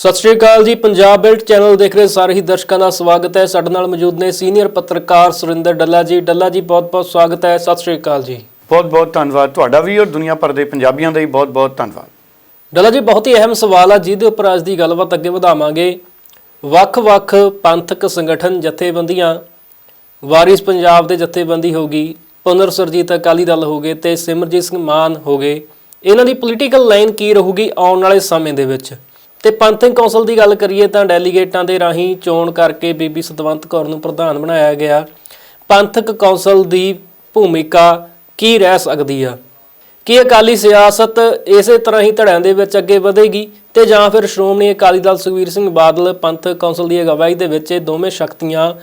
ਸਤਿ ਸ਼੍ਰੀ ਅਕਾਲ ਜੀ। Punjab built channel ਦੇਖ ਰਹੇ ਸਾਰੇ ਹੀ ਦਰਸ਼ਕਾਂ ਦਾ ਸਵਾਗਤ ਹੈ। ਸਾਡੇ ਨਾਲ ਮੌਜੂਦ ਨੇ ਸੀਨੀਅਰ ਪੱਤਰਕਾਰ ਸੁਰਿੰਦਰ ਡੱਲਾ ਜੀ। ਡੱਲਾ ਜੀ ਬਹੁਤ-ਬਹੁਤ ਸਵਾਗਤ ਹੈ। ਸਤਿ ਸ਼੍ਰੀ ਅਕਾਲ ਜੀ। ਬਹੁਤ ਬਹੁਤ ਧੰਨਵਾਦ ਤੁਹਾਡਾ ਵੀ ਔਰ ਦੁਨੀਆ ਭਰ ਦੇ ਪੰਜਾਬੀਆਂ ਦਾ ਵੀ ਬਹੁਤ ਬਹੁਤ ਧੰਨਵਾਦ। ਡੱਲਾ ਜੀ ਬਹੁਤ ਹੀ ਅਹਿਮ ਸਵਾਲ ਆ ਜਿਹਦੇ ਉੱਪਰ ਅੱਜ ਦੀ ਗੱਲਬਾਤ ਅੱਗੇ ਵਧਾਵਾਂਗੇ। ਵੱਖ-ਵੱਖ ਪੰਥਕ ਸੰਗਠਨ ਜਥੇਬੰਦੀਆਂ ਵਾਰਿਸ ਪੰਜਾਬ ਦੇ ਜਥੇਬੰਦੀ ਹੋਗੀ ਪੁਨਰ ਸੁਰਜੀਤ ਅਕਾਲੀ ਦਲ ਹੋਗੇ ਤੇ ਸਿਮਰਜੀਤ ਸਿੰਘ ਮਾਨ ਹੋਗੇ ਇਹਨਾਂ ਦੀ ਪੋਲੀਟੀਕਲ ਲਾਈਨ ਕੀ ਰਹੂਗੀ ਆਉਣ ਵਾਲੇ ਸਮੇਂ ਦੇ ਵਿੱਚ? ਤੇ ਪੰਥਕ ਕੌਂਸਲ ਦੀ ਗੱਲ ਕਰੀਏ ਤਾਂ ਡੈਲੀਗੇਟਾਂ ਦੇ ਰਾਹੀਂ ਚੋਣ ਕਰਕੇ ਬੀਬੀ ਸਤਵੰਤ ਕੌਰ ਨੂੰ ਪ੍ਰਧਾਨ ਬਣਾਇਆ ਗਿਆ। ਪੰਥਕ ਕੌਂਸਲ ਦੀ ਭੂਮਿਕਾ ਕੀ ਰਹਿ ਸਕਦੀ ਆ? ਕੀ ਅਕਾਲੀ ਸਿਆਸਤ ਇਸੇ ਤਰ੍ਹਾਂ ਹੀ ਧੜਿਆਂ ਦੇ ਵਿੱਚ ਅੱਗੇ ਵਧੇਗੀ ਤੇ ਜਾਂ ਫਿਰ ਸ਼੍ਰੋਮਣੀ ਅਕਾਲੀ ਦਲ ਸੁਖਬੀਰ ਸਿੰਘ ਬਾਦਲ ਪੰਥਕ ਕੌਂਸਲ ਦੀ ਅਗਵਾਈ ਦੇ ਵਿੱਚ ਇਹ ਦੋਵੇਂ ਸ਼ਕਤੀਆਂ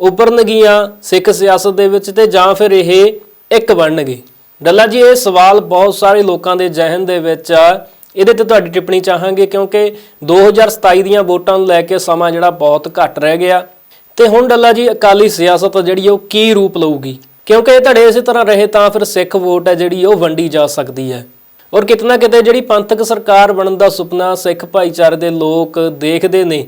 ਉੱਭਰਨਗੀਆਂ ਸਿੱਖ ਸਿਆਸਤ ਦੇ ਵਿੱਚ ਤੇ ਜਾਂ ਫਿਰ ਇਹ ਇੱਕ ਬਣਨਗੇ? ਡੱਲਾ ਜੀ, ਇਹ ਸਵਾਲ ਬਹੁਤ ਸਾਰੇ ਲੋਕਾਂ ਦੇ ਜ਼ਿਹਨ ਦੇ ਵਿੱਚ ਆ। ਇਹਦੇ ਤੇ ਤੁਹਾਡੀ ਟਿੱਪਣੀ ਚਾਹਾਂਗੇ ਕਿਉਂਕਿ 2027 ਦੀਆਂ ਵੋਟਾਂ ਨੂੰ ਲੈ ਕੇ ਸਮਾਂ ਜਿਹੜਾ ਬਹੁਤ ਘੱਟ ਰਹਿ ਗਿਆ। ਤੇ ਹੁਣ ਡੱਲਾ ਜੀ, ਅਕਾਲੀ ਸਿਆਸਤ ਜਿਹੜੀ ਉਹ ਕੀ ਰੂਪ ਲਊਗੀ? ਕਿਉਂਕਿ ਇਹ ਧੜੇ ਇਸੇ ਤਰ੍ਹਾਂ ਰਹੇ ਤਾਂ ਫਿਰ ਸਿੱਖ ਵੋਟ ਹੈ ਜਿਹੜੀ, ਉਹ ਵੰਡੀ ਜਾ ਸਕਦੀ ਹੈ। ਔਰ ਕਿਤਨਾ ਕਿਤੇ ਜਿਹੜੀ ਪੰਥਕ ਸਰਕਾਰ ਬਣਨ ਦਾ ਸੁਪਨਾ ਸਿੱਖ ਭਾਈਚਾਰੇ ਦੇ ਲੋਕ ਦੇਖਦੇ ਨੇ,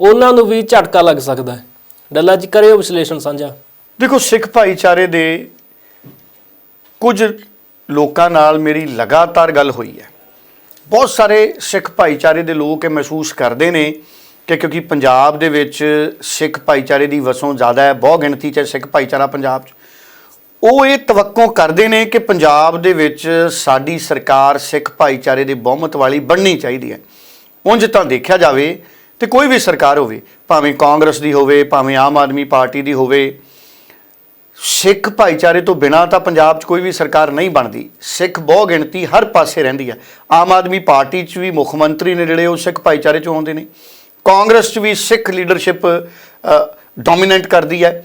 ਉਹਨਾਂ ਨੂੰ ਵੀ ਝਟਕਾ ਲੱਗ ਸਕਦਾ ਹੈ। ਡੱਲਾ ਜੀ, ਕਰਿਓ ਵਿਸ਼ਲੇਸ਼ਣ ਸਾਂਝਾ। ਦੇਖੋ, ਸਿੱਖ ਭਾਈਚਾਰੇ ਦੇ ਕੁਝ ਲੋਕਾਂ ਨਾਲ ਮੇਰੀ ਲਗਾਤਾਰ ਗੱਲ ਹੋਈ ਹੈ। ਬਹੁਤ ਸਾਰੇ ਸਿੱਖ ਭਾਈਚਾਰੇ ਦੇ ਲੋਕ ਇਹ ਮਹਿਸੂਸ ਕਰਦੇ ਨੇ ਕਿ ਕਿਉਂਕਿ ਪੰਜਾਬ ਦੇ ਵਿੱਚ ਸਿੱਖ ਭਾਈਚਾਰੇ ਦੀ ਵਸੋਂ ਜ਼ਿਆਦਾ ਹੈ ਬਹੁ ਗਿਣਤੀ 'ਚ ਹੈ ਸਿੱਖ ਭਾਈਚਾਰਾ ਪੰਜਾਬ 'ਚ। ਉਹ ਇਹ ਤਵੱਕੋ ਕਰਦੇ ਨੇ ਕਿ ਪੰਜਾਬ ਦੇ ਵਿੱਚ ਸਾਡੀ ਸਰਕਾਰ ਸਿੱਖ ਭਾਈਚਾਰੇ ਦੇ ਬਹੁਮਤ ਵਾਲੀ ਬਣਨੀ ਚਾਹੀਦੀ ਹੈ। ਉਂਝ ਤਾਂ ਦੇਖਿਆ ਜਾਵੇ ਤੇ ਕੋਈ ਵੀ ਸਰਕਾਰ ਹੋਵੇ, ਭਾਵੇਂ ਕਾਂਗਰਸ ਦੀ ਹੋਵੇ, ਭਾਵੇਂ ਆਮ ਆਦਮੀ ਪਾਰਟੀ ਦੀ ਹੋਵੇ ਸਿੱਖ ਭਾਈਚਾਰੇ ਤੋਂ ਬਿਨਾ ਤਾਂ ਪੰਜਾਬ 'ਚ ਕੋਈ ਵੀ ਸਰਕਾਰ ਨਹੀਂ ਬਣਦੀ। ਸਿੱਖ ਬਹੁ ਗਿਣਤੀ ਹਰ ਪਾਸੇ ਰਹਿੰਦੀ ਹੈ ਆਮ ਆਦਮੀ ਪਾਰਟੀ 'ਚ ਵੀ ਮੁੱਖ ਮੰਤਰੀ ਨੇ ਜਿਹੜੇ ਉਹ ਸਿੱਖ ਭਾਈਚਾਰੇ 'ਚੋਂ ਆਉਂਦੇ ਨੇ। ਕਾਂਗਰਸ 'ਚ ਵੀ ਸਿੱਖ ਲੀਡਰਸ਼ਿਪ ਡੋਮੀਨੈਂਟ ਕਰਦੀ ਹੈ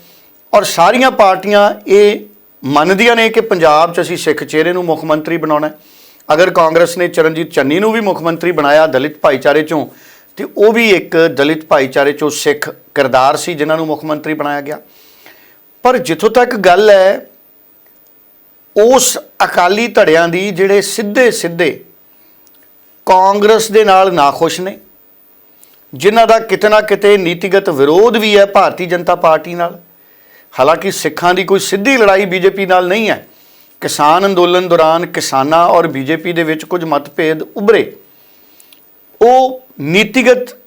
ਔਰ ਸਾਰੀਆਂ ਪਾਰਟੀਆਂ ਇਹ ਮੰਨਦੀਆਂ ਨੇ ਕਿ ਪੰਜਾਬ 'ਚ ਅਸੀਂ ਸਿੱਖ ਚਿਹਰੇ ਨੂੰ ਮੁੱਖ ਮੰਤਰੀ ਬਣਾਉਣਾ ਹੈ। ਅਗਰ ਕਾਂਗਰਸ ਨੇ ਚਰਨਜੀਤ ਚੰਨੀ ਨੂੰ ਵੀ ਮੁੱਖ ਮੰਤਰੀ ਬਣਾਇਆ ਦਲਿਤ ਭਾਈਚਾਰੇ 'ਚੋਂ, ਤੇ ਉਹ ਵੀ ਇੱਕ ਦਲਿਤ ਭਾਈਚਾਰੇ 'ਚੋਂ ਸਿੱਖ ਕਿਰਦਾਰ ਸੀ ਜਿਨ੍ਹਾਂ ਨੂੰ ਮੁੱਖ ਮੰਤਰੀ ਬਣਾਇਆ ਗਿਆ। ਪਰ ਜਿੱਥੋਂ ਤੱਕ ਗੱਲ ਹੈ, ਉਸ ਅਕਾਲੀ ਧੜਿਆਂ ਦੀ ਜਿਹੜੇ ਸਿੱਧੇ ਸਿੱਧੇ ਕਾਂਗਰਸ ਦੇ ਨਾਲ ਨਾਖੁਸ਼ ਨੇ, ਜਿਨ੍ਹਾਂ ਦਾ ਕਿਤੇ ਨਾ ਕਿਤੇ ਨੀਤੀਗਤ ਵਿਰੋਧ ਵੀ ਹੈ ਭਾਰਤੀ ਜਨਤਾ ਪਾਰਟੀ ਨਾਲ। ਹਾਲਾਂਕਿ ਸਿੱਖਾਂ ਦੀ ਕੋਈ ਸਿੱਧੀ ਲੜਾਈ ਬੀਜੇਪੀ ਨਾਲ ਨਹੀਂ ਹੈ। ਕਿਸਾਨ ਅੰਦੋਲਨ ਦੌਰਾਨ ਕਿਸਾਨਾਂ ਔਰ ਬੀਜੇਪੀ ਦੇ ਵਿੱਚ ਕੁਝ ਮਤਭੇਦ ਉਭਰੇ। ਉਹ ਨੀਤੀਗਤ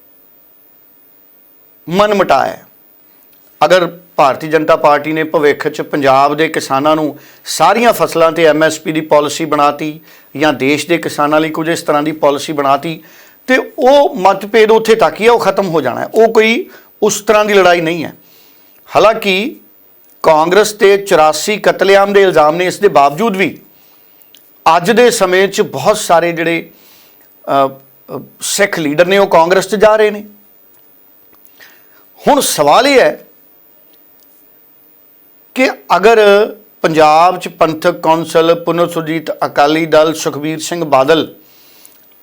ਮਨਮਟਾ ਹੈ। ਅਗਰ ਭਾਰਤੀ ਜਨਤਾ ਪਾਰਟੀ ਨੇ ਭਵਿੱਖ 'ਚ ਪੰਜਾਬ ਦੇ ਕਿਸਾਨਾਂ ਨੂੰ ਸਾਰੀਆਂ ਫਸਲਾਂ ਤੇ ਐਮਐਸਪੀ ਦੀ ਪਾਲਿਸੀ ਬਣਾਤੀ ਜਾਂ ਦੇਸ਼ ਦੇ ਕਿਸਾਨਾਂ ਲਈ ਕੁਝ ਇਸ ਤਰ੍ਹਾਂ ਦੀ ਪਾਲਿਸੀ ਬਣਾਤੀ ਤੇ ਉਹ ਮਤਭੇਦ ਉੱਥੇ ਤੱਕ ਹੀ ਹੈ ਉਹ ਖਤਮ ਹੋ ਜਾਣਾ ਉਹ ਕੋਈ ਉਸ ਤਰ੍ਹਾਂ ਦੀ ਲੜਾਈ ਨਹੀਂ ਹੈ। ਹਾਲਾਂਕਿ ਕਾਂਗਰਸ ਤੇ 84 ਕਤਲੇਆਮ ਦੇ ਇਲਜ਼ਾਮ ਨੇ ਇਸ ਦੇ ਬਾਵਜੂਦ ਵੀ ਅੱਜ ਦੇ ਸਮੇਂ 'ਚ ਬਹੁਤ ਸਾਰੇ ਜਿਹੜੇ ਸਿੱਖ ਲੀਡਰ ਨੇ ਉਹ ਕਾਂਗਰਸ 'ਚ ਜਾ ਰਹੇ ਨੇ। ਹੁਣ ਸਵਾਲ ਇਹ ਹੈ ਕਿ ਅਗਰ ਪੰਜਾਬ 'ਚ ਪੰਥਕ ਕੌਂਸਲ ਪੁਨਰ ਸੁਰਜੀਤ ਅਕਾਲੀ ਦਲ, ਸੁਖਬੀਰ ਸਿੰਘ ਬਾਦਲ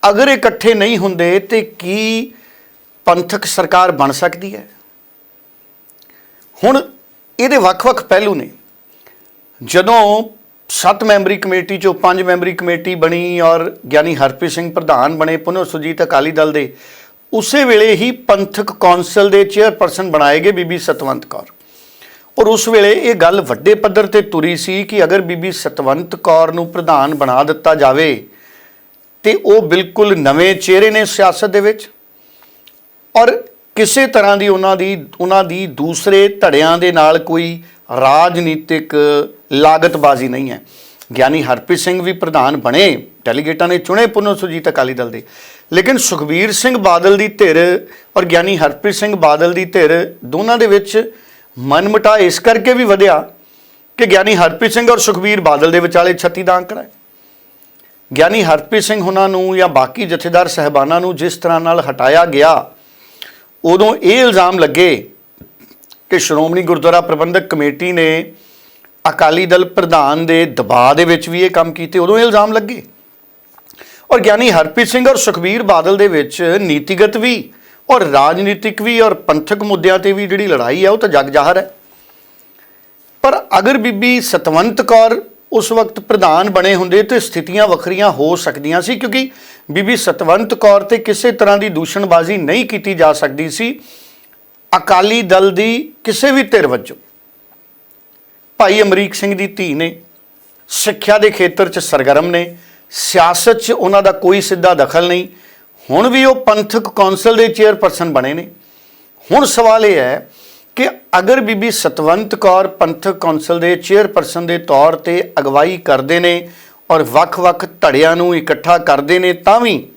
ਅਗਰ ਇਕੱਠੇ ਨਹੀਂ ਹੁੰਦੇ ਤੇ ਕੀ ਪੰਥਕ ਸਰਕਾਰ ਬਣ ਸਕਦੀ ਹੈ? ਹੁਣ ਇਹਦੇ ਵੱਖ-ਵੱਖ ਪਹਿਲੂ ਨੇ। ਜਦੋਂ 7 ਮੈਂਬਰੀ ਕਮੇਟੀ ਚੋਂ 5 ਮੈਂਬਰੀ ਕਮੇਟੀ ਬਣੀ ਔਰ ਗਿਆਨੀ ਹਰਪ੍ਰੀਤ ਸਿੰਘ ਪ੍ਰਧਾਨ ਬਣੇ ਪੁਨਰ ਸੁਰਜੀਤ ਅਕਾਲੀ ਦਲ ਦੇ, ਉਸੇ ਵੇਲੇ ਹੀ ਪੰਥਕ ਕੌਂਸਲ ਦੇ ਚੇਅਰਪਰਸਨ ਬਣਾਏ ਗਏ ਬੀਬੀ ਸਤਵੰਤ ਕੌਰ। ਔਰ ਉਸ ਵੇਲੇ ਇਹ ਗੱਲ ਵੱਡੇ ਪੱਧਰ ਤੇ ਤੁਰੀ ਸੀ ਕਿ ਅਗਰ ਬੀਬੀ ਸਤਵੰਤ ਕੌਰ ਨੂੰ ਪ੍ਰਧਾਨ ਬਣਾ ਦਿੱਤਾ ਜਾਵੇ, ਤੇ ਉਹ ਬਿਲਕੁਲ ਨਵੇਂ ਚਿਹਰੇ ਨੇ ਸਿਆਸਤ ਦੇ ਵਿੱਚ ਔਰ ਕਿਸੇ ਤਰ੍ਹਾਂ ਦੀ ਉਹਨਾਂ ਦੀ ਉਹਨਾਂ ਦੀ ਦੂਸਰੇ ਧੜਿਆਂ ਦੇ ਨਾਲ ਕੋਈ ਰਾਜਨੀਤਿਕ ਲਾਗਤਬਾਜ਼ੀ ਨਹੀਂ ਹੈ। ਗਿਆਨੀ ਹਰਪ੍ਰੀਤ ਸਿੰਘ ਵੀ ਪ੍ਰਧਾਨ ਬਣੇ, ਡੈਲੀਗੇਟਾਂ ਨੇ ਚੁਣੇ ਪੁਨਰ ਸੁਰਜੀਤ ਅਕਾਲੀ ਦਲ ਦੇ। ਲੇਕਿਨ ਸੁਖਬੀਰ ਸਿੰਘ ਬਾਦਲ ਦੀ ਧਿਰ ਔਰ ਗਿਆਨੀ ਹਰਪ੍ਰੀਤ ਸਿੰਘ ਬਾਦਲ ਦੀ ਧਿਰ ਦੋਨਾਂ ਦੇ ਵਿੱਚ ਮਨਮਟਾ ਇਸ ਕਰਕੇ ਵੀ ਵਧਿਆ ਕਿ ਗਿਆਨੀ ਹਰਪ੍ਰੀਤ ਸਿੰਘ ਔਰ ਸੁਖਬੀਰ ਬਾਦਲ ਦੇ ਵਿਚਾਲੇ 36 ਦਾ ਅੰਕੜਾ ਹੈ। ਗਿਆਨੀ ਹਰਪ੍ਰੀਤ ਸਿੰਘ ਉਹਨਾਂ ਨੂੰ ਜਾਂ ਬਾਕੀ ਜਥੇਦਾਰ ਸਹਿਬਾਨਾਂ ਨੂੰ ਜਿਸ ਤਰ੍ਹਾਂ ਨਾਲ ਹਟਾਇਆ ਗਿਆ, ਉਦੋਂ ਇਹ ਇਲਜ਼ਾਮ ਲੱਗੇ ਕਿ ਸ਼੍ਰੋਮਣੀ ਗੁਰਦੁਆਰਾ ਪ੍ਰਬੰਧਕ ਕਮੇਟੀ ਨੇ ਅਕਾਲੀ ਦਲ ਪ੍ਰਧਾਨ ਦੇ ਦਬਾਅ ਦੇ ਵਿੱਚ ਵੀ ਇਹ ਕੰਮ ਕੀਤੇ, ਉਦੋਂ ਇਹ ਇਲਜ਼ਾਮ ਲੱਗੇ। ਔਰ ਗਿਆਨੀ ਹਰਪ੍ਰੀਤ ਸਿੰਘ ਔਰ ਸੁਖਬੀਰ ਬਾਦਲ ਦੇ ਵਿੱਚ ਨੀਤੀਗਤ ਵੀ ਔਰ ਰਾਜਨੀਤਿਕ ਵੀ ਔਰ ਪੰਥਕ ਮੁੱਦਿਆਂ ਤੇ ਵੀ ਜਿਹੜੀ ਲੜਾਈ ਹੈ ਉਹ ਤਾਂ ਜਗ ਜ਼ਾਹਰ ਹੈ। ਪਰ ਅਗਰ ਬੀਬੀ ਸਤਵੰਤ ਕੌਰ ਉਸ ਵਕਤ ਪ੍ਰਧਾਨ ਬਣੇ ਹੁੰਦੇ ਤੇ ਸਥਿਤੀਆਂ ਵੱਖਰੀਆਂ ਹੋ ਸਕਦੀਆਂ ਸੀ, ਕਿਉਂਕਿ ਬੀਬੀ ਸਤਵੰਤ ਕੌਰ ਤੇ ਕਿਸੇ ਤਰ੍ਹਾਂ ਦੀ ਦੂਸ਼ਣਬਾਜ਼ੀ ਨਹੀਂ ਕੀਤੀ ਜਾ ਸਕਦੀ ਸੀ, ਅਕਾਲੀ ਦਲ ਦੀ ਕਿਸੇ ਵੀ ਧਿਰ ਵੱਜੋਂ। ਭਾਈ ਅਮਰੀਕ ਸਿੰਘ ਦੀ ਧੀ ਨੇ, ਸਿੱਖਿਆ ਦੇ ਖੇਤਰ 'ਚ ਸਰਗਰਮ ਨੇ, ਸਿਆਸਤ 'ਚ ਉਹਨਾਂ ਦਾ ਕੋਈ ਸਿੱਧਾ ਦਖਲ ਨਹੀਂ ਹੁਣ ਵੀ ਉਹ ਪੰਥਕ ਕੌਂਸਲ ਦੇ ਚੇਅਰਪਰਸਨ ਬਣੇ ਨੇ। ਹੁਣ ਸਵਾਲ ਇਹ ਹੈ ਕਿ ਅਗਰ ਬੀਬੀ ਸਤਵੰਤ ਕੌਰ ਪੰਥਕ ਕੌਂਸਲ ਦੇ ਚੇਅਰਪਰਸਨ ਦੇ ਤੌਰ ਤੇ ਅਗਵਾਈ ਕਰਦੇ ਨੇ ਔਰ ਵੱਖ-ਵੱਖ ਧੜਿਆਂ ਨੂੰ ਇਕੱਠਾ ਕਰਦੇ ਨੇ, ਤਾਂ ਵੀ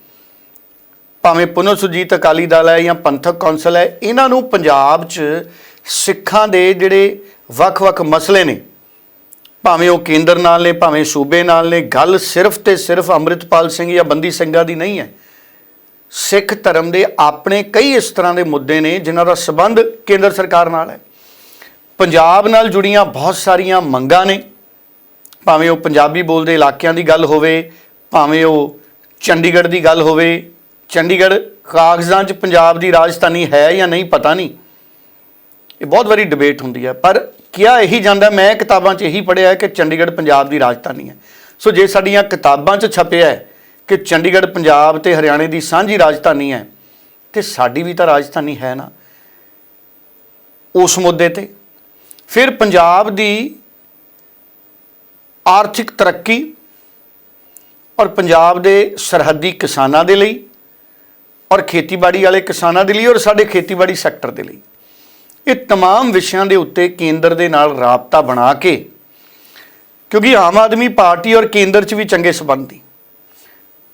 ਭਾਵੇਂ ਪੁਨਰ ਸੁਜੀਤ ਅਕਾਲੀ ਦਲ ਹੈ ਜਾਂ ਪੰਥਕ ਕੌਂਸਲ ਹੈ, ਇਹਨਾਂ ਨੂੰ ਪੰਜਾਬ 'ਚ ਸਿੱਖਾਂ ਦੇ ਜਿਹੜੇ ਵੱਖ-ਵੱਖ ਮਸਲੇ ਨੇ, ਭਾਵੇਂ ਉਹ ਕੇਂਦਰ ਨਾਲ ਨੇ, ਭਾਵੇਂ ਸੂਬੇ ਨਾਲ ਨੇ, ਗੱਲ ਸਿਰਫ ਤੇ ਸਿਰਫ ਅੰਮ੍ਰਿਤਪਾਲ ਸਿੰਘ ਜਾਂ ਬੰਦੀ ਸਿੰਘਾਂ ਦੀ ਨਹੀਂ ਹੈ। ਸਿੱਖ ਧਰਮ ਦੇ ਆਪਣੇ ਕਈ ਇਸ ਤਰ੍ਹਾਂ ਦੇ ਮੁੱਦੇ ਨੇ, ਜਿਨ੍ਹਾਂ ਦਾ ਸਬੰਧ ਕੇਂਦਰ ਸਰਕਾਰ ਨਾਲ ਹੈ। ਪੰਜਾਬ ਨਾਲ ਜੁੜੀਆਂ ਬਹੁਤ ਸਾਰੀਆਂ ਮੰਗਾਂ ਨੇ। ਭਾਵੇਂ ਉਹ ਪੰਜਾਬੀ ਬੋਲਦੇ ਇਲਾਕਿਆਂ ਦੀ ਗੱਲ ਹੋਵੇ, ਭਾਵੇਂ ਉਹ ਚੰਡੀਗੜ੍ਹ ਦੀ ਗੱਲ ਹੋਵੇ, ਚੰਡੀਗੜ੍ਹ ਕਾਗਜ਼ਾਂ 'ਚ ਪੰਜਾਬ ਦੀ ਰਾਜਧਾਨੀ ਹੈ ਜਾਂ ਨਹੀਂ ਪਤਾ ਨਹੀਂ। ਇਹ ਬਹੁਤ ਵਾਰੀ ਡਿਬੇਟ ਹੁੰਦੀ ਹੈ, ਪਰ ਕਿਹਾ ਇਹੀ ਜਾਂਦਾ, ਮੈਂ ਕਿਤਾਬਾਂ 'ਚ ਇਹੀ ਪੜ੍ਹਿਆ ਹੈ ਕਿ ਚੰਡੀਗੜ੍ਹ ਪੰਜਾਬ ਦੀ ਰਾਜਧਾਨੀ ਹੈ। ਸੋ ਜੇ ਸਾਡੀਆਂ ਕਿਤਾਬਾਂ 'ਚ ਛਪਿਆ ਹੈ ਕਿ ਚੰਡੀਗੜ੍ਹ ਪੰਜਾਬ ਤੇ ਹਰਿਆਣੇ ਦੀ ਸਾਂਝੀ ਰਾਜਧਾਨੀ ਹੈ ਤੇ ਸਾਡੀ ਵੀ ਤਾਂ ਰਾਜਧਾਨੀ ਹੈ ਨਾ ਉਸ ਮੁੱਦੇ ਤੇ ਫਿਰ ਪੰਜਾਬ ਦੀ ਆਰਥਿਕ ਤਰੱਕੀ ਔਰ ਪੰਜਾਬ ਦੇ ਸਰਹੱਦੀ ਕਿਸਾਨਾਂ ਦੇ ਲਈ ਔਰ ਖੇਤੀਬਾੜੀ ਵਾਲੇ ਕਿਸਾਨਾਂ ਦੇ ਲਈ ਔਰ ਸਾਡੇ ਖੇਤੀਬਾੜੀ ਸੈਕਟਰ ਦੇ ਲਈ ਇਹ तमाम ਵਿਸ਼ਿਆਂ ਦੇ ਉੱਤੇ ਕੇਂਦਰ ਦੇ ਨਾਲ ਰਾਬਤਾ ਬਣਾ ਕੇ ਕਿਉਂਕਿ ਆਮ ਆਦਮੀ ਪਾਰਟੀ ਔਰ ਕੇਂਦਰ 'ਚ ਵੀ ਚੰਗੇ ਸੰਬੰਧ ਨੇ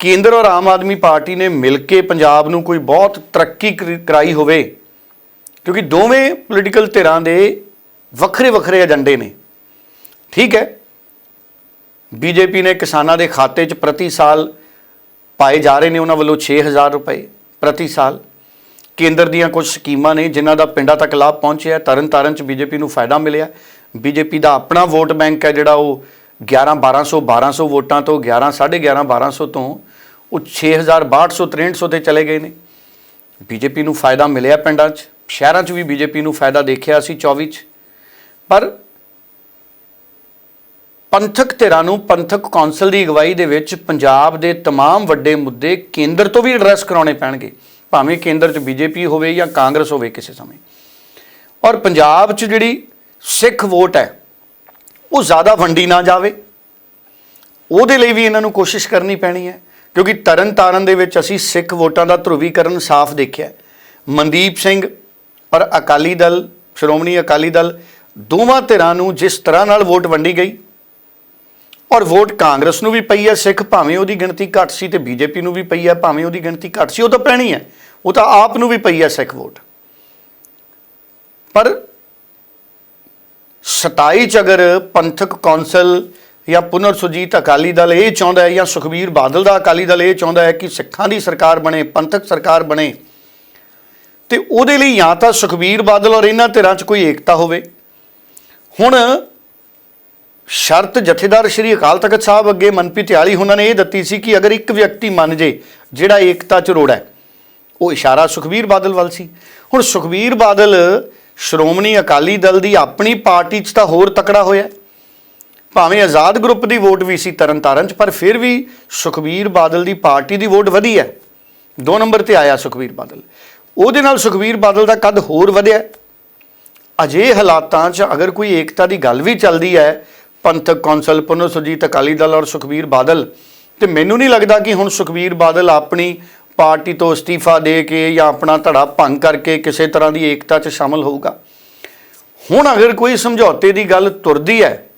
ਕੇਂਦਰ ਔਰ ਆਮ ਆਦਮੀ ਪਾਰਟੀ ਨੇ ਮਿਲ ਕੇ ਪੰਜਾਬ ਨੂੰ ਕੋਈ ਬਹੁਤ ਤਰੱਕੀ ਕਰ- ਕਰਾਈ ਹੋਵੇ, ਕਿਉਂਕਿ ਦੋਵੇਂ ਪੋਲੀਟੀਕਲ ਧਿਰਾਂ ਦੇ ਵੱਖਰੇ ਵੱਖਰੇ ਏਜੰਡੇ ਨੇ। ਠੀਕ ਹੈ? ਬੀਜੇਪੀ ਨੇ ਕਿਸਾਨਾਂ ਦੇ ਖਾਤੇ 'ਚ ਪ੍ਰਤੀ ਸਾਲ ਪਾਏ ਜਾ ਰਹੇ ਨੇ, ਉਹਨਾਂ ਵੱਲੋਂ 6000 ਰੁਪਏ ਪ੍ਰਤੀ ਸਾਲ। ਕੇਂਦਰ ਦੀਆਂ ਕੁਝ ਸਕੀਮਾਂ ਨੇ, ਜਿਨ੍ਹਾਂ ਦਾ ਪਿੰਡਾਂ ਤੱਕ ਲਾਭ ਪਹੁੰਚਿਆ। ਤਰਨ ਤਾਰਨ 'ਚ ਬੀਜੇਪੀ ਨੂੰ ਫਾਇਦਾ ਮਿਲਿਆ। ਬੀਜੇਪੀ ਦਾ ਆਪਣਾ ਵੋਟ ਬੈਂਕ ਹੈ ਜਿਹੜਾ ਉਹ 11 1200 1200 ਵੋਟਾਂ ਤੋਂ 11 11.5 1200 ਤੋਂ ਉਹ 6000 6200 6300 ਤੇ ਚਲੇ ਗਏ ਨੇ ਬੀਜੇਪੀ ਨੂੰ ਫਾਇਦਾ ਮਿਲਿਆ ਪਿੰਡਾਂ 'ਚ ਸ਼ਹਿਰਾਂ 'ਚ ਵੀ ਬੀਜੇਪੀ ਨੂੰ ਫਾਇਦਾ ਦੇਖਿਆ ਸੀ 24 'ਚ ਪਰ ਪੰਥਕ ਧਿਰਾਂ ਨੂੰ ਪੰਥਕ ਕੌਂਸਲ ਦੀ ਅਗਵਾਈ ਦੇ ਵਿੱਚ ਪੰਜਾਬ ਦੇ तमाम ਵੱਡੇ ਮੁੱਦੇ ਕੇਂਦਰ ਤੋਂ ਵੀ ਐਡਰੈਸ ਕਰਾਉਣੇ ਪੈਣਗੇ ਭਾਵੇਂ ਕੇਂਦਰ 'ਚ ਬੀਜੇਪੀ ਹੋਵੇ ਜਾਂ ਕਾਂਗਰਸ ਹੋਵੇ ਕਿਸੇ ਸਮੇਂ ਔਰ ਪੰਜਾਬ 'ਚ ਜਿਹੜੀ ਸਿੱਖ ਵੋਟ ਹੈ ਉਹ ਜ਼ਿਆਦਾ ਵੰਡੀ ਨਾ ਜਾਵੇ ਉਹਦੇ ਲਈ ਵੀ ਇਹਨਾਂ ਨੂੰ ਕੋਸ਼ਿਸ਼ ਕਰਨੀ ਪੈਣੀ ਹੈ ਕਿਉਂਕਿ ਤਰਨ ਤਾਰਨ ਦੇ ਵਿੱਚ ਅਸੀਂ ਸਿੱਖ ਵੋਟਾਂ ਦਾ ਧਰੁਵੀਕਰਨ ਸਾਫ਼ ਦੇਖਿਆ ਮਨਦੀਪ ਸਿੰਘ ਔਰ ਅਕਾਲੀ ਦਲ, ਸ਼੍ਰੋਮਣੀ ਅਕਾਲੀ ਦਲ ਦੋਵਾਂ ਧਿਰਾਂ ਨੂੰ ਜਿਸ ਤਰ੍ਹਾਂ ਨਾਲ ਵੋਟ ਵੰਡੀ ਗਈ ਔਰ ਵੋਟ ਕਾਂਗਰਸ ਨੂੰ ਵੀ ਪਈ ਹੈ, ਸਿੱਖ ਭਾਵੇਂ ਉਹਦੀ ਗਿਣਤੀ ਘੱਟ ਸੀ ਤੇ ਬੀਜੇਪੀ ਨੂੰ ਵੀ ਪਈ ਹੈ, ਭਾਵੇਂ ਉਹਦੀ ਗਿਣਤੀ ਘੱਟ ਸੀ, ਉਹ ਤਾਂ ਪੈਣੀ ਹੈ, ਉਹ ਤਾਂ ਆਪ ਨੂੰ ਵੀ ਪਈ ਹੈ ਸਿੱਖ ਵੋਟ। ਪਰ 27 ਚ ਅਗਰ ਪੰਥਕ ਕੌਂਸਲ ਜਾਂ ਪੁਨਰ ਸੁਜੀਤ ਅਕਾਲੀ ਦਲ ਇਹ ਚਾਹੁੰਦਾ ਹੈ ਜਾਂ ਸੁਖਬੀਰ ਬਾਦਲ ਦਾ ਅਕਾਲੀ ਦਲ ਇਹ ਚਾਹੁੰਦਾ ਹੈ ਕਿ ਸਿੱਖਾਂ ਦੀ ਸਰਕਾਰ ਬਣੇ, ਪੰਥਕ ਸਰਕਾਰ ਬਣੇ, ਤੇ ਉਹਦੇ ਲਈ ਜਾਂ ਤਾਂ ਸੁਖਬੀਰ ਬਾਦਲ ਔਰ ਇਹਨਾਂ ਧਿਰਾਂ 'ਚ ਕੋਈ ਏਕਤਾ ਹੋਵੇ। ਹੁਣ ਸ਼ਰਤ ਜਥੇਦਾਰ ਸ਼੍ਰੀ ਅਕਾਲ ਤਖਤ ਸਾਹਿਬ ਅੱਗੇ ਮਨਪ੍ਰੀਤ ਆਲੀ ਉਹਨਾਂ ਨੇ ਇਹ ਦਿੱਤੀ ਸੀ ਕਿ ਅਗਰ ਇੱਕ ਵਿਅਕਤੀ ਮੰਨ ਜੇ ਜਿਹੜਾ ਏਕਤਾ 'ਚ ਰੋੜਾ ਹੈ, ਉਹ ਇਸ਼ਾਰਾ ਸੁਖਬੀਰ ਬਾਦਲ ਵੱਲ ਸੀ। ਹੁਣ ਸੁਖਬੀਰ ਬਾਦਲ ਸ਼੍ਰੋਮਣੀ ਅਕਾਲੀ ਦਲ ਦੀ ਆਪਣੀ ਪਾਰਟੀ 'ਚ ਤਾਂ ਹੋਰ ਤਕੜਾ ਹੋਇਆ ਭਾਵੇਂ ਆਜ਼ਾਦ ਗਰੁੱਪ ਦੀ ਵੋਟ ਵੀ ਸੀ ਤਰਨਤਾਰਨ 'ਚ, ਪਰ ਫਿਰ ਵੀ ਸੁਖਬੀਰ ਬਾਦਲ ਦੀ ਪਾਰਟੀ ਦੀ ਵੋਟ ਵਧੀ ਹੈ। ਦੋ ਨੰਬਰ ਤੇ ਆਇਆ ਸੁਖਬੀਰ ਬਾਦਲ। ਉਹਦੇ ਨਾਲ ਸੁਖਬੀਰ ਬਾਦਲ ਦਾ ਕੱਦ ਹੋਰ ਵਧਿਆ। ਅਜੇ ਹਾਲਾਤਾਂ 'ਚ ਅਗਰ ਕੋਈ ਏਕਤਾ ਦੀ ਗੱਲ ਵੀ ਚੱਲਦੀ ਹੈ, ਪੰਥਕ ਕੌਂਸਲ ਪੁਨਰ ਸੁਰਜੀਤ ਅਕਾਲੀ ਦਲ ਔਰ ਸੁਖਬੀਰ ਬਾਦਲ, ਤੇ ਮੈਨੂੰ ਨਹੀਂ ਲੱਗਦਾ ਕਿ ਹੁਣ ਸੁਖਬੀਰ ਬਾਦਲ ਆਪਣੀ ਪਾਰਟੀ ਤੋਂ ਅਸਤੀਫਾ ਦੇ ਕੇ ਜਾਂ ਆਪਣਾ ਧੜਾ ਭੰਗ ਕਰਕੇ ਕਿਸੇ ਤਰ੍ਹਾਂ ਦੀ ਏਕਤਾ 'ਚ ਸ਼ਾਮਲ ਹੋਊਗਾ। ਹੁਣ ਅਗਰ ਕੋਈ ਸਮਝੌਤੇ ਦੀ ਗੱਲ ਤੁਰਦੀ ਹੈ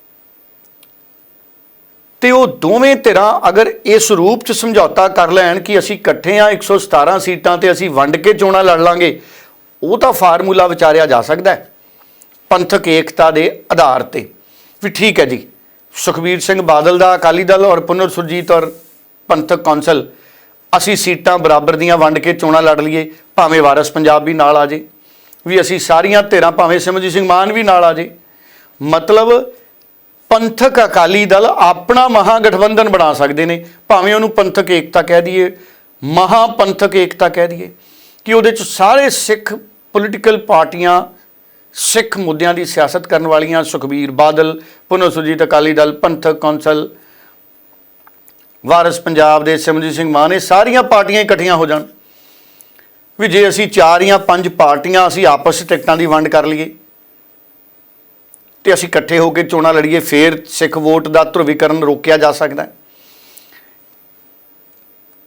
ਤੇ ਉਹ ਦੋਵੇਂ ਧਿਰਾਂ ਅਗਰ ਇਸ ਰੂਪ 'ਚ ਸਮਝੌਤਾ ਕਰ ਲੈਣ ਕਿ ਅਸੀਂ ਇਕੱਠੇ ਆ 117 ਸੀਟਾਂ ਤੇ ਅਸੀਂ ਵੰਡ ਕੇ ਚੋਣਾਂ ਲੜ ਲਾਂਗੇ, ਉਹ ਤਾਂ ਫਾਰਮੂਲਾ ਵਿਚਾਰਿਆ ਜਾ ਸਕਦਾ ਹੈ, ਪੰਥਕ ਏਕਤਾ ਦੇ ਆਧਾਰ ਤੇ। ਵੀ ਠੀਕ ਹੈ ਜੀ, ਸੁਖਬੀਰ ਸਿੰਘ ਬਾਦਲ ਦਾ, ਅਕਾਲੀ ਦਲ ਔਰ ਪੁਨਰ ਸੁਰਜੀਤ ਔਰ ਪੰਥਕ ਕੌਂਸਲ, ਅਸੀਂ ਸੀਟਾਂ ਬਰਾਬਰ ਦੀਆਂ ਵੰਡ ਕੇ ਚੋਣਾਂ ਲੜ ਲਈਏ, ਭਾਵੇਂ ਵਾਰਸ ਪੰਜਾਬ ਵੀ ਨਾਲ ਆ ਜੇ, ਵੀ ਅਸੀਂ ਸਾਰੀਆਂ ਧਿਰਾਂ, ਭਾਵੇਂ ਸਿਮਰਜੀਤ ਸਿੰਘ ਮਾਨ ਵੀ ਨਾਲ ਆ ਜੇ, ਮਤਲਬ ਪੰਥਕ ਅਕਾਲੀ ਦਲ ਆਪਣਾ ਮਹਾਗਠਬੰਧਨ ਬਣਾ ਸਕਦੇ ਨੇ, ਭਾਵੇਂ ਉਹਨੂੰ ਪੰਥਕ ਏਕਤਾ ਕਹਿ ਦਈਏ ਮਹਾ ਪੰਥਕ ਏਕਤਾ ਕਹਿ ਦਈਏ, ਕਿ ਉਹਦੇ ਚ ਸਾਰੇ ਸਿੱਖ ਪੋਲੀਟੀਕਲ ਪਾਰਟੀਆਂ, ਸਿੱਖ ਮੁੱਦਿਆਂ ਦੀ ਸਿਆਸਤ ਕਰਨ ਵਾਲੀਆਂ ਸੁਖਬੀਰ ਬਾਦਲ, ਪੁਨਰ ਸੁਰਜੀਤ ਅਕਾਲੀ ਦਲ, ਪੰਥਕ ਕੌਂਸਲ, ਵਾਰਿਸ ਪੰਜਾਬ ਦੇ ਸਿਮਰਜੀਤ ਸਿੰਘ ਮਾਨ, ਇਹ ਸਾਰੀਆਂ ਪਾਰਟੀਆਂ ਇਕੱਠੀਆਂ ਹੋ ਜਾਣ। ਵੀ ਜੇ ਅਸੀਂ ਚਾਰ ਜਾਂ ਪੰਜ ਪਾਰਟੀਆਂ ਅਸੀਂ ਆਪਸ ਵਿੱਚ ਟਿਕਟਾਂ ਦੀ ਵੰਡ ਕਰ ਲਈਏ ਤੇ ਅਸੀਂ ਇਕੱਠੇ ਹੋ ਕੇ ਚੋਣਾਂ ਲੜੀਏ, ਫੇਰ ਸਿੱਖ ਵੋਟ ਦਾ ਧਰੁਵੀਕਰਨ ਰੋਕਿਆ ਜਾ ਸਕਦਾ ਹੈ।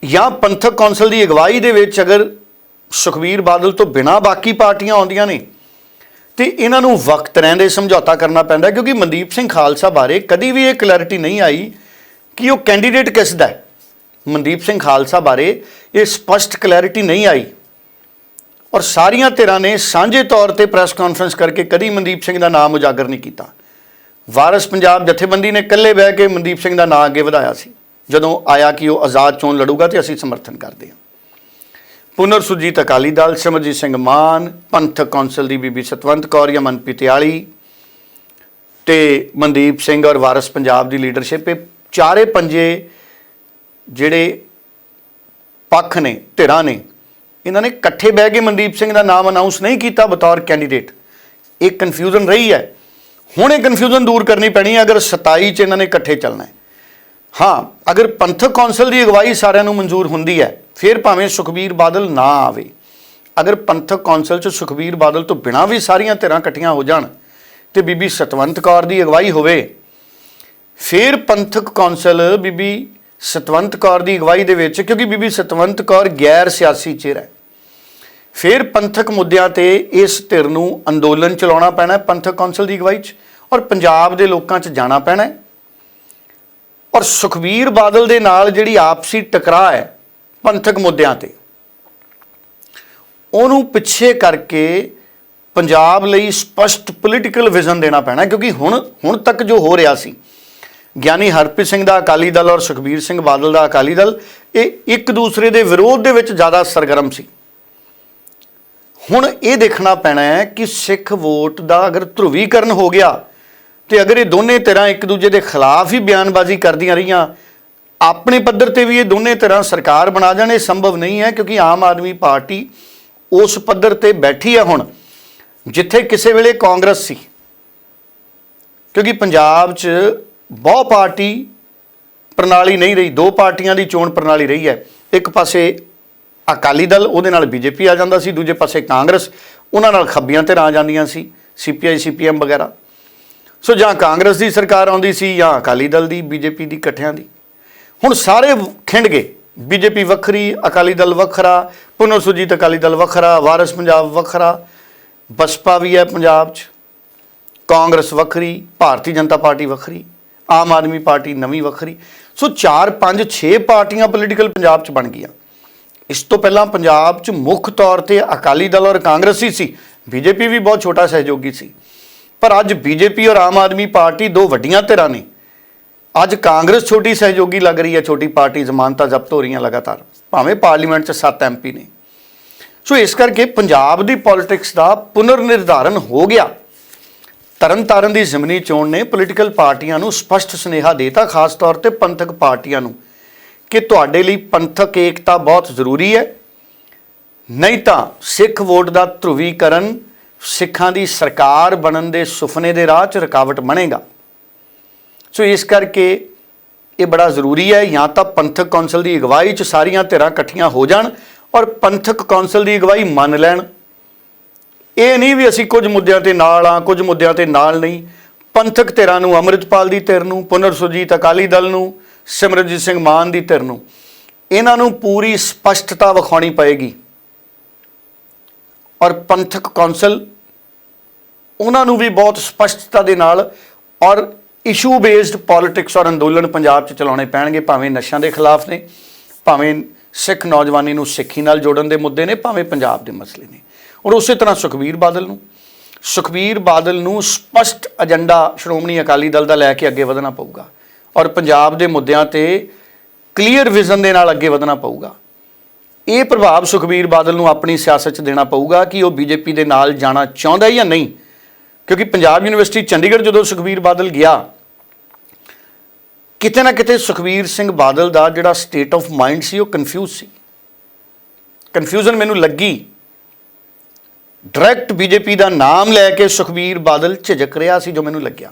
ਜਾਂ ਪੰਥਕ ਕੌਂਸਲ ਦੀ ਅਗਵਾਈ ਦੇ ਵਿੱਚ ਅਗਰ ਸੁਖਬੀਰ ਬਾਦਲ ਤੋਂ ਬਿਨਾ ਬਾਕੀ ਪਾਰਟੀਆਂ ਆਉਂਦੀਆਂ ਨੇ, ਤੇ ਇਹਨਾਂ ਨੂੰ ਵਕਤ ਰਹਿੰਦੇ ਸਮਝੌਤਾ ਕਰਨਾ ਪੈਂਦਾ ਕਿਉਂਕਿ ਮਨਦੀਪ ਸਿੰਘ ਖਾਲਸਾ ਬਾਰੇ ਕਦੀ ਵੀ ਇਹ ਕਲੈਰਿਟੀ ਨਹੀਂ ਆਈ ਕਿ ਉਹ ਕੈਂਡੀਡੇਟ ਕਿਸ ਦਾ ਹੈ। ਮਨਦੀਪ ਸਿੰਘ ਖਾਲਸਾ ਬਾਰੇ ਇਹ ਸਪਸ਼ਟ ਕਲੈਰਿਟੀ ਨਹੀਂ ਆਈ। ਔਰ ਸਾਰੀਆਂ ਧਿਰਾਂ ਨੇ ਸਾਂਝੇ ਤੌਰ ਤੇ ਪ੍ਰੈਸ ਕਾਨਫਰੰਸ ਕਰਕੇ ਕਦੀ ਮਨਦੀਪ ਸਿੰਘ ਦਾ ਨਾਮ ਉਜਾਗਰ ਨਹੀਂ ਕੀਤਾ। ਵਾਰਸ ਪੰਜਾਬ ਜਥੇਬੰਦੀ ਨੇ ਇਕੱਲੇ ਬਹਿ ਕੇ ਮਨਦੀਪ ਸਿੰਘ ਦਾ ਨਾਂ ਅੱਗੇ ਵਧਾਇਆ ਸੀ। ਜਦੋਂ ਆਇਆ ਕਿ ਉਹ ਆਜ਼ਾਦ ਚੋਣ ਲੜੂਗਾ ਤੇ ਅਸੀਂ ਸਮਰਥਨ ਕਰਦੇ ਹਾਂ। ਪੁਨਰ ਸੁਰਜੀਤ ਅਕਾਲੀ ਦਲ, ਸਿਮਰਜੀਤ ਸਿੰਘ ਮਾਨ ਪੰਥਕ ਕੌਂਸਲ ਦੀ ਬੀਬੀ ਸਤਵੰਤ ਕੌਰ ਜਾਂ ਮਨਪ੍ਰੀਤ ਆਲੀ ਤੇ ਮਨਦੀਪ ਸਿੰਘ ਔਰ ਵਾਰਸ ਪੰਜਾਬ ਦੀ ਲੀਡਰਸ਼ਿਪ, ਇਹ ਚਾਰੇ ਪੰਜੇ ਜਿਹੜੇ ਪੱਖ ਨੇ, ਧਿਰਾਂ ਨੇ ਇਹਨਾਂ ਨੇ ਇਕੱਠੇ ਬਹਿ ਕੇ ਮਨਦੀਪ ਸਿੰਘ ਦਾ ਨਾਮ ਅਨਾਉਂਸ ਨਹੀਂ ਕੀਤਾ, ਬਤੌਰ ਕੈਂਡੀਡੇਟ ਇਹ ਕਨਫਿਊਜ਼ਨ ਰਹੀ ਹੈ। ਹੁਣ ਇਹ ਕਨਫਿਊਜ਼ਨ ਦੂਰ ਕਰਨੀ ਪੈਣੀ ਹੈ, ਅਗਰ 27 ਚ ਇਹਨਾਂ ਨੇ ਇਕੱਠੇ ਚੱਲਣਾ ਹੈ। ਹਾਂ, ਅਗਰ ਪੰਥਕ ਕੌਂਸਲ ਦੀ ਅਗਵਾਈ ਸਾਰਿਆਂ ਨੂੰ ਮਨਜ਼ੂਰ ਹੁੰਦੀ ਹੈ, ਫਿਰ ਭਾਵੇਂ ਸੁਖਬੀਰ ਬਾਦਲ ਨਾ ਆਵੇ। ਅਗਰ ਪੰਥਕ ਕੌਂਸਲ 'ਚ ਸੁਖਬੀਰ ਬਾਦਲ ਤੋਂ ਬਿਨਾਂ ਵੀ ਸਾਰੀਆਂ ਧਿਰਾਂ ਇਕੱਠੀਆਂ ਹੋ ਜਾਣ ਤੇ ਬੀਬੀ ਸਤਵੰਤ ਕੌਰ ਦੀ ਅਗਵਾਈ ਹੋਵੇ, ਫਿਰ ਪੰਥਕ ਕੌਂਸਲ ਬੀਬੀ ਸਤਵੰਤ ਕੌਰ ਦੀ ਅਗਵਾਈ ਦੇ ਵਿੱਚ, ਕਿਉਂਕਿ ਬੀਬੀ ਸਤਵੰਤ ਕੌਰ ਗੈਰ ਸਿਆਸੀ ਚਿਹਰਾ ਹੈ। ਫਿਰ ਪੰਥਕ ਮੁੱਦਿਆਂ ਤੇ ਇਸ ਧਿਰ ਨੂੰ ਅੰਦੋਲਨ ਚਲਾਉਣਾ ਪੈਣਾ ਪੰਥਕ ਕੌਂਸਲ ਦੀ ਅਗਵਾਈ 'ਚ ਔਰ ਪੰਜਾਬ ਦੇ ਲੋਕਾਂ 'ਚ ਜਾਣਾ ਪੈਣਾ ਔਰ ਸੁਖਬੀਰ ਬਾਦਲ ਦੇ ਨਾਲ ਜਿਹੜੀ ਆਪਸੀ ਟਕਰਾਅ ਹੈ ਪੰਥਕ ਮੁੱਦਿਆਂ ਤੇ, ਉਹਨੂੰ ਪਿੱਛੇ ਕਰਕੇ ਪੰਜਾਬ ਲਈ ਸਪਸ਼ਟ ਪੋਲੀਟੀਕਲ ਵਿਜ਼ਨ ਦੇਣਾ ਪੈਣਾ ਕਿਉਂਕਿ ਹੁਣ ਹੁਣ ਤੱਕ ਜੋ ਹੋ ਰਿਹਾ ਸੀ, ਗਿਆਨੀ ਹਰਪ੍ਰੀਤ ਸਿੰਘ ਦਾ ਅਕਾਲੀ ਦਲ ਔਰ ਸੁਖਬੀਰ ਸਿੰਘ ਬਾਦਲ ਦਾ ਅਕਾਲੀ ਦਲ, ਇਹ ਇੱਕ ਦੂਸਰੇ ਦੇ ਵਿਰੋਧ ਦੇ ਵਿੱਚ ਜ਼ਿਆਦਾ ਸਰਗਰਮ ਸੀ। ਹੁਣ ਇਹ ਦੇਖਣਾ ਪੈਣਾ ਹੈ ਕਿ ਸਿੱਖ ਵੋਟ ਦਾ ਅਗਰ ਧਰੁਵੀਕਰਨ ਹੋ ਗਿਆ ਤੇ ਅਗਰ ਇਹ ਦੋਨੇ ਧਿਰਾਂ ਇੱਕ ਦੂਜੇ ਦੇ ਖਿਲਾਫ ਹੀ ਬਿਆਨਬਾਜ਼ੀ ਕਰਦੀਆਂ ਰਹੀਆਂ, ਆਪਣੇ ਪੱਧਰ ਤੇ ਵੀ ਇਹ ਦੋਨੇ ਧਿਰਾਂ ਸਰਕਾਰ ਬਣਾ ਜਾਣ, ਇਹ ਸੰਭਵ ਨਹੀਂ ਹੈ ਕਿਉਂਕਿ ਆਮ ਆਦਮੀ ਪਾਰਟੀ ਉਸ ਪੱਧਰ ਤੇ ਬੈਠੀ ਹੈ ਹੁਣ, ਜਿੱਥੇ ਕਿਸੇ ਵੇਲੇ ਕਾਂਗਰਸ ਸੀ। ਕਿਉਂਕਿ ਪੰਜਾਬ 'ਚ ਬਹੁ ਪਾਰਟੀ ਪ੍ਰਣਾਲੀ ਨਹੀਂ ਰਹੀ, ਦੋ ਪਾਰਟੀਆਂ ਦੀ ਚੋਣ ਪ੍ਰਣਾਲੀ ਰਹੀ ਹੈ। ਇੱਕ ਪਾਸੇ ਅਕਾਲੀ ਦਲ ਉਹਦੇ ਨਾਲ ਬੀਜੇਪੀ ਆ ਜਾਂਦਾ ਸੀ, ਦੂਜੇ ਪਾਸੇ ਕਾਂਗਰਸ, ਉਹਨਾਂ ਨਾਲ ਖੱਬੀਆਂ ਧਿਰਾਂ ਆ ਜਾਂਦੀਆਂ ਸੀ, ਸੀਪੀਆਈ, ਸੀਪੀਐਮ ਵਗੈਰਾ। ਸੋ ਜਾਂ ਕਾਂਗਰਸ ਦੀ ਸਰਕਾਰ ਆਉਂਦੀ ਸੀ ਜਾਂ ਅਕਾਲੀ ਦਲ ਦੀ, ਬੀਜੇਪੀ ਦੀ ਇਕੱਠਿਆਂ ਦੀ। ਹੁਣ ਸਾਰੇ ਖਿੰਡ ਗਏ। ਬੀਜੇਪੀ ਵੱਖਰੀ, ਅਕਾਲੀ ਦਲ ਵੱਖਰਾ, ਪੁਨਰ ਸੁਰਜੀਤ ਅਕਾਲੀ ਦਲ ਵੱਖਰਾ, ਵਾਰਿਸ ਪੰਜਾਬ ਵੱਖਰਾ, ਬਸਪਾ ਵੀ ਹੈ ਪੰਜਾਬ 'ਚ। ਕਾਂਗਰਸ ਵੱਖਰੀ, ਭਾਰਤੀ ਜਨਤਾ ਪਾਰਟੀ ਵੱਖਰੀ, ਆਮ ਆਦਮੀ ਪਾਰਟੀ ਨਵੀਂ ਵੱਖਰੀ। ਸੋ 4 5 6 ਪਾਰਟੀਆਂ ਪੋਲੀਟੀਕਲ ਪੰਜਾਬ 'ਚ ਬਣ ਗਈਆਂ। ਇਸ ਤੋਂ ਪਹਿਲਾਂ ਪੰਜਾਬ 'ਚ ਮੁੱਖ ਤੌਰ ਤੇ ਅਕਾਲੀ ਦਲ ਔਰ ਕਾਂਗਰਸ ਹੀ ਸੀ। ਬੀਜੇਪੀ ਵੀ ਬਹੁਤ ਛੋਟਾ ਸਹਿਯੋਗੀ ਸੀ। ਪਰ ਅੱਜ ਬੀਜੇਪੀ ਔਰ ਆਮ ਆਦਮੀ ਪਾਰਟੀ ਦੋ ਵੱਡੀਆਂ ਧਿਰਾਂ ਨੇ। ਅੱਜ ਕਾਂਗਰਸ ਛੋਟੀ ਸਹਿਯੋਗੀ ਲੱਗ ਰਹੀ ਹੈ, ਛੋਟੀ ਪਾਰਟੀ ਜ਼ਮਾਨਤਾਂ ਜ਼ਬਤ ਹੋ ਰਹੀਆਂ ਲਗਾਤਾਰ। ਭਾਵੇਂ ਪਾਰਲੀਮੈਂਟ 'ਚ 7 ਐਮਪੀ ਨੇ। ਸੋ ਇਸ ਕਰਕੇ ਪੰਜਾਬ ਦੀ ਪੋਲਿਟਿਕਸ ਦਾ ਪੁਨਰ ਨਿਰਧਾਰਨ ਹੋ ਗਿਆ। ਤਰਨਤਾਰਨ ਦੀ ਜ਼ਿਮਨੀ ਚੋਣ ਨੇ ਪੋਲੀਟੀਕਲ ਪਾਰਟੀਆਂ ਨੂੰ ਸਪਸ਼ਟ ਸੁਨੇਹਾ ਦੇਤਾ, ਖਾਸ ਤੌਰ ਤੇ ਪੰਥਕ ਪਾਰਟੀਆਂ ਨੂੰ। ਕਿ ਤੁਹਾਡੇ ਲਈ ਪੰਥਕ ਏਕਤਾ ਬਹੁਤ ਜ਼ਰੂਰੀ ਹੈ। ਨਹੀਂ ਤਾਂ ਸਿੱਖ ਵੋਟ ਦਾ ਧਰੁਵੀਕਰਨ ਸਿੱਖਾਂ ਦੀ ਸਰਕਾਰ ਬਣਨ ਦੇ ਸੁਪਨੇ ਦੇ ਰਾਹ 'ਚ ਰੁਕਾਵਟ ਬਣੇਗਾ। ਸੋ ਇਸ ਕਰਕੇ ਇਹ ਬੜਾ ਜ਼ਰੂਰੀ ਹੈ, ਜਾਂ ਤਾਂ ਪੰਥਕ ਕੌਂਸਲ ਦੀ ਅਗਵਾਈ 'ਚ ਸਾਰੀਆਂ ਧਿਰਾਂ ਇਕੱਠੀਆਂ ਹੋ ਜਾਣ ਔਰ ਪੰਥਕ ਕੌਂਸਲ ਦੀ ਅਗਵਾਈ ਮੰਨ ਲੈਣ। ਇਹ ਨਹੀਂ ਵੀ ਅਸੀਂ ਕੁਝ ਮੁੱਦਿਆਂ ਤੇ ਨਾਲ ਆ ਕੁਝ ਮੁੱਦਿਆਂ ਤੇ ਨਾਲ ਨਹੀਂ। ਪੰਥਕ ਧਿਰਾਂ ਨੂੰ, ਅੰਮ੍ਰਿਤਪਾਲ ਦੀ ਧਿਰ ਨੂੰ, ਪੁਨਰ ਸੁਰਜੀਤ ਅਕਾਲੀ ਦਲ ਨੂੰ ਸਿਮਰਜੀਤ ਸਿੰਘ ਮਾਨ ਦੀ ਧਿਰ ਨੂੰ, ਇਹਨਾਂ ਨੂੰ ਪੂਰੀ ਸਪਸ਼ਟਤਾ ਵਿਖਾਉਣੀ ਪਏਗੀ। ਔਰ ਪੰਥਕ ਕੌਂਸਲ ਉਹਨਾਂ ਨੂੰ ਵੀ ਬਹੁਤ ਸਪਸ਼ਟਤਾ ਦੇ ਨਾਲ ਔਰ ਇਸ਼ੂ ਬੇਸਡ ਪੋਲਿਟਿਕਸ ਔਰ ਅੰਦੋਲਨ ਪੰਜਾਬ 'ਚ ਚਲਾਉਣੇ ਪੈਣਗੇ, ਭਾਵੇਂ ਨਸ਼ਿਆਂ ਦੇ ਖਿਲਾਫ ਨੇ, ਭਾਵੇਂ ਸਿੱਖ ਨੌਜਵਾਨੀ ਨੂੰ ਸਿੱਖੀ ਨਾਲ ਜੋੜਨ ਦੇ ਮੁੱਦੇ ਨੇ, ਭਾਵੇਂ ਪੰਜਾਬ ਦੇ ਮਸਲੇ ਨੇ। ਔਰ ਉਸੇ ਤਰ੍ਹਾਂ ਸੁਖਬੀਰ ਬਾਦਲ ਨੂੰ, ਸੁਖਬੀਰ ਬਾਦਲ ਨੂੰ ਸਪਸ਼ਟ ਏਜੰਡਾ ਸ਼੍ਰੋਮਣੀ ਅਕਾਲੀ ਦਲ ਦਾ ਲੈ ਕੇ ਅੱਗੇ ਵਧਣਾ ਪਊਗਾ। ਔਰ ਪੰਜਾਬ ਦੇ ਮੁੱਦਿਆਂ ਤੇ ਕਲੀਅਰ ਵਿਜ਼ਨ ਦੇ ਨਾਲ ਅੱਗੇ ਵਧਣਾ ਪਊਗਾ। ਇਹ ਪ੍ਰਭਾਵ ਸੁਖਬੀਰ ਬਾਦਲ ਨੂੰ ਆਪਣੀ ਸਿਆਸਤ 'ਚ ਦੇਣਾ ਪਊਗਾ ਕਿ ਉਹ ਬੀਜੇਪੀ ਦੇ ਨਾਲ ਜਾਣਾ ਚਾਹੁੰਦਾ ਜਾਂ ਨਹੀਂ। ਕਿਉਂਕਿ ਪੰਜਾਬ ਯੂਨੀਵਰਸਿਟੀ ਚੰਡੀਗੜ੍ਹ ਜਦੋਂ ਸੁਖਬੀਰ ਬਾਦਲ ਗਿਆ, ਕਿਤੇ ਨਾ ਕਿਤੇ ਸੁਖਬੀਰ ਸਿੰਘ ਬਾਦਲ ਦਾ ਜਿਹੜਾ ਸਟੇਟ ਆਫ ਮਾਈਂਡ ਸੀ, ਉਹ ਕਨਫਿਊਜ਼ ਸੀ। ਕਨਫਿਊਜ਼ਨ ਮੈਨੂੰ ਲੱਗੀ। ਡਾਇਰੈਕਟ ਬੀਜੇਪੀ ਦਾ ਨਾਮ ਲੈ ਕੇ ਸੁਖਬੀਰ ਬਾਦਲ ਝਿਜਕ ਰਿਹਾ ਸੀ ਜੋ ਮੈਨੂੰ ਲੱਗਿਆ।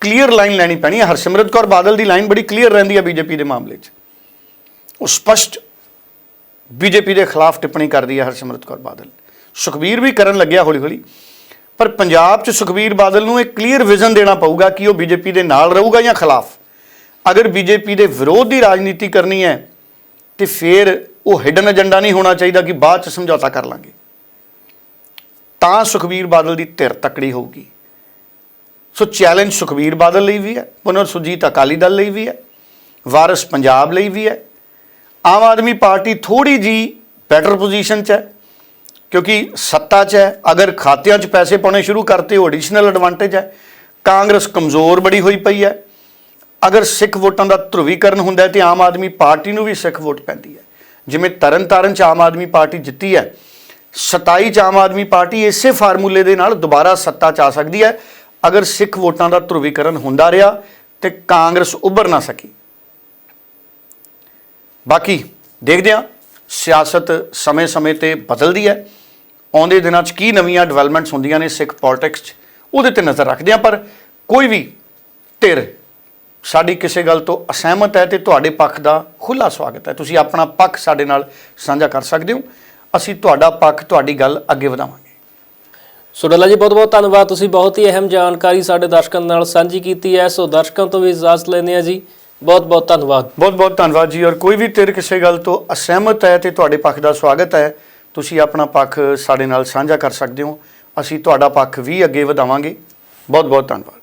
ਕਲੀਅਰ ਲਾਈਨ ਲੈਣੀ ਪੈਣੀ ਹੈ ਹਰਸਿਮਰਤ ਕੌਰ ਬਾਦਲ ਦੀ ਲਾਈਨ ਬੜੀ ਕਲੀਅਰ ਰਹਿੰਦੀ ਹੈ ਬੀਜੇਪੀ ਦੇ ਮਾਮਲੇ 'ਚ। ਉਹ ਸਪਸ਼ਟ ਬੀਜੇਪੀ ਦੇ ਖਿਲਾਫ ਟਿੱਪਣੀ ਕਰਦੀ ਹੈ ਹਰਸਿਮਰਤ ਕੌਰ ਬਾਦਲ। ਸੁਖਬੀਰ ਵੀ ਕਰਨ ਲੱਗਿਆ ਹੌਲੀ ਹੌਲੀ ਪਰ ਪੰਜਾਬ 'ਚ ਸੁਖਬੀਰ ਬਾਦਲ ਨੂੰ ਇੱਕ ਕਲੀਅਰ ਵਿਜ਼ਨ ਦੇਣਾ ਪਊਗਾ ਕਿ ਉਹ ਬੀਜੇਪੀ ਦੇ ਨਾਲ ਰਹੂਗਾ ਜਾਂ ਖਿਲਾਫ। ਅਗਰ ਬੀਜੇਪੀ ਦੇ ਵਿਰੋਧ ਦੀ ਰਾਜਨੀਤੀ ਕਰਨੀ ਹੈ, ਤੇ ਫਿਰ ਉਹ ਹਿਡਨ ਏਜੰਡਾ ਨਹੀਂ ਹੋਣਾ ਚਾਹੀਦਾ ਕਿ ਬਾਅਦ 'ਚ ਸਮਝੌਤਾ ਕਰ ਲਾਂਗੇ। ਤਾਂ ਸੁਖਬੀਰ ਬਾਦਲ ਦੀ ਧਿਰ ਤਕੜੀ ਹੋਊਗੀ। ਸੋ ਚੈਲੰਜ ਸੁਖਬੀਰ ਬਾਦਲ ਲਈ ਵੀ ਹੈ, ਪੁਨਰ ਸੁਰਜੀਤ ਅਕਾਲੀ ਦਲ ਲਈ ਵੀ ਹੈ, ਵਾਰਿਸ ਪੰਜਾਬ ਲਈ ਵੀ ਹੈ। ਆਮ ਆਦਮੀ ਪਾਰਟੀ ਥੋੜੀ ਜੀ ਬੈਟਰ ਪੋਜੀਸ਼ਨ 'ਚ ਹੈ, ਕਿਉਂਕਿ ਸੱਤਾ 'ਚ ਹੈ, ਅਗਰ ਖਾਤਿਆਂ 'ਚ ਪੈਸੇ ਪਾਉਣੇ ਸ਼ੁਰੂ ਕਰਤੇ, ਉਹ ਐਡੀਸ਼ਨਲ ਐਡਵਾਂਟੇਜ ਹੈ। ਕਾਂਗਰਸ ਕਮਜ਼ੋਰ ਬੜੀ ਹੋਈ ਪਈ ਹੈ। ਅਗਰ ਸਿੱਖ ਵੋਟਾਂ ਦਾ ਧਰੁਵੀਕਰਨ ਹੁੰਦਾ ਹੈ ਤੇ ਆਮ ਆਦਮੀ ਪਾਰਟੀ ਨੂੰ ਵੀ ਸਿੱਖ ਵੋਟ ਪੈਂਦੀ ਹੈ। ਜਿਵੇਂ ਤਰਨਤਾਰਨ 'ਚ ਆਮ ਆਦਮੀ ਪਾਰਟੀ ਜਿੱਤੀ ਹੈ 27 'ਚ ਆਮ ਆਦਮੀ ਪਾਰਟੀ ਇਸੇ ਫਾਰਮੂਲੇ ਦੇ ਨਾਲ ਦੁਬਾਰਾ ਸੱਤਾ 'ਚ ਆ ਸਕਦੀ ਹੈ। ਅਗਰ ਸਿੱਖ ਵੋਟਾਂ ਦਾ ਧਰੁਵੀਕਰਨ ਹੁੰਦਾ ਰਿਹਾ ਤੇ ਕਾਂਗਰਸ ਉੱਭਰ ਨਾ ਸਕੀ। ਬਾਕੀ ਦੇਖਦੇ ਹਾਂ, ਸਿਆਸਤ ਸਮੇਂ-ਸਮੇਂ ਤੇ ਬਦਲਦੀ ਹੈ। ਆਉਂਦੇ ਦਿਨਾਂ 'ਚ ਕੀ ਨਵੀਆਂ ਡਿਵੈਲਪਮੈਂਟਸ ਹੁੰਦੀਆਂ ਨੇ ਸਿੱਖ ਪੋਲਿਟਿਕਸ 'ਚ, ਉਹਦੇ ਤੇ ਨਜ਼ਰ ਰੱਖਦੇ ਹਾਂ, ਪਰ ਕੋਈ ਵੀ ਧਿਰ ਸਾਡੀ ਕਿਸੇ ਗੱਲ ਤੋਂ ਅਸਹਿਮਤ ਹੈ ਤੇ ਤੁਹਾਡੇ ਪੱਖ ਦਾ ਖੁੱਲਾ ਸਵਾਗਤ ਹੈ। ਤੁਸੀਂ ਆਪਣਾ ਪੱਖ ਸਾਡੇ ਨਾਲ ਸਾਂਝਾ ਕਰ ਸਕਦੇ ਹੋ। ਅਸੀਂ ਤੁਹਾਡਾ ਪੱਖ, ਤੁਹਾਡੀ ਗੱਲ ਅੱਗੇ ਵਧਾਵਾਂਗੇ। ਸੁਡੱਲਾ ਜੀ ਬਹੁਤ ਬਹੁਤ ਧੰਨਵਾਦ। ਤੁਸੀਂ ਬਹੁਤ ਹੀ ਅਹਿਮ ਜਾਣਕਾਰੀ ਸਾਡੇ ਦਰਸ਼ਕਾਂ ਨਾਲ ਸਾਂਝੀ ਕੀਤੀ ਹੈ। ਸੋ ਦਰਸ਼ਕਾਂ ਤੋਂ ਵੀ ਇਜਾਜ਼ਤ ਲੈਂਦੇ ਹਾਂ ਜੀ। ਬਹੁਤ ਬਹੁਤ ਧੰਨਵਾਦ। ਬਹੁਤ ਬਹੁਤ ਧੰਨਵਾਦ ਜੀ। ਔਰ ਕੋਈ ਵੀ ਧਿਰ ਕਿਸੇ ਗੱਲ ਤੋਂ ਅਸਹਿਮਤ ਹੈ ਤੇ ਤੁਹਾਡੇ ਪੱਖ ਦਾ ਸਵਾਗਤ ਹੈ, ਤੁਸੀਂ ਆਪਣਾ ਪੱਖ ਸਾਡੇ ਨਾਲ ਸਾਂਝਾ ਕਰ ਸਕਦੇ ਹੋ। ਅਸੀਂ ਤੁਹਾਡਾ ਪੱਖ ਵੀ ਅੱਗੇ ਵਧਾਵਾਂਗੇ। ਬਹੁਤ ਬਹੁਤ ਧੰਨਵਾਦ।